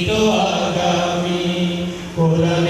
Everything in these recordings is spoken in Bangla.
কাঙ্ক্ষিত আগামী কোরআনের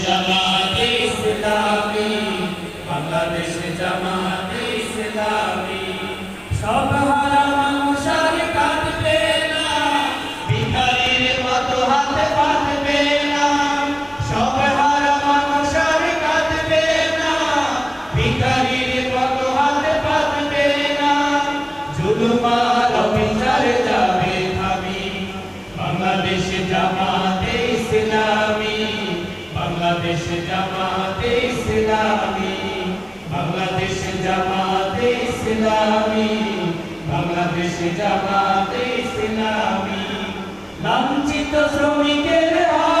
জুলুমার অবিচার যাবে থামি বাংলাদেশ জামাতে ইসলামী। বাংলাদেশ জামাতে জামাতে ইসলামী। বাংলাদেশ জামাতে ইসলামী। লাঞ্ছিত শ্রমিকের হবে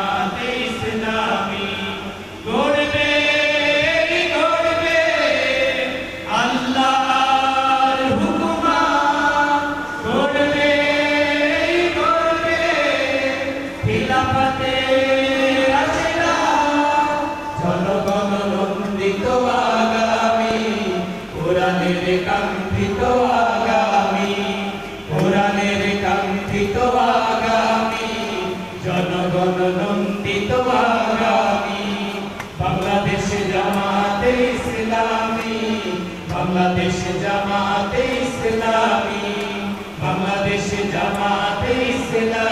কাঙ্ক্ষিত আগামী জনগণ নন্দিত আগামী বাংলাদেশ জামাতে ইসলামী বাংলাদেশ জামাতে ইসলামী।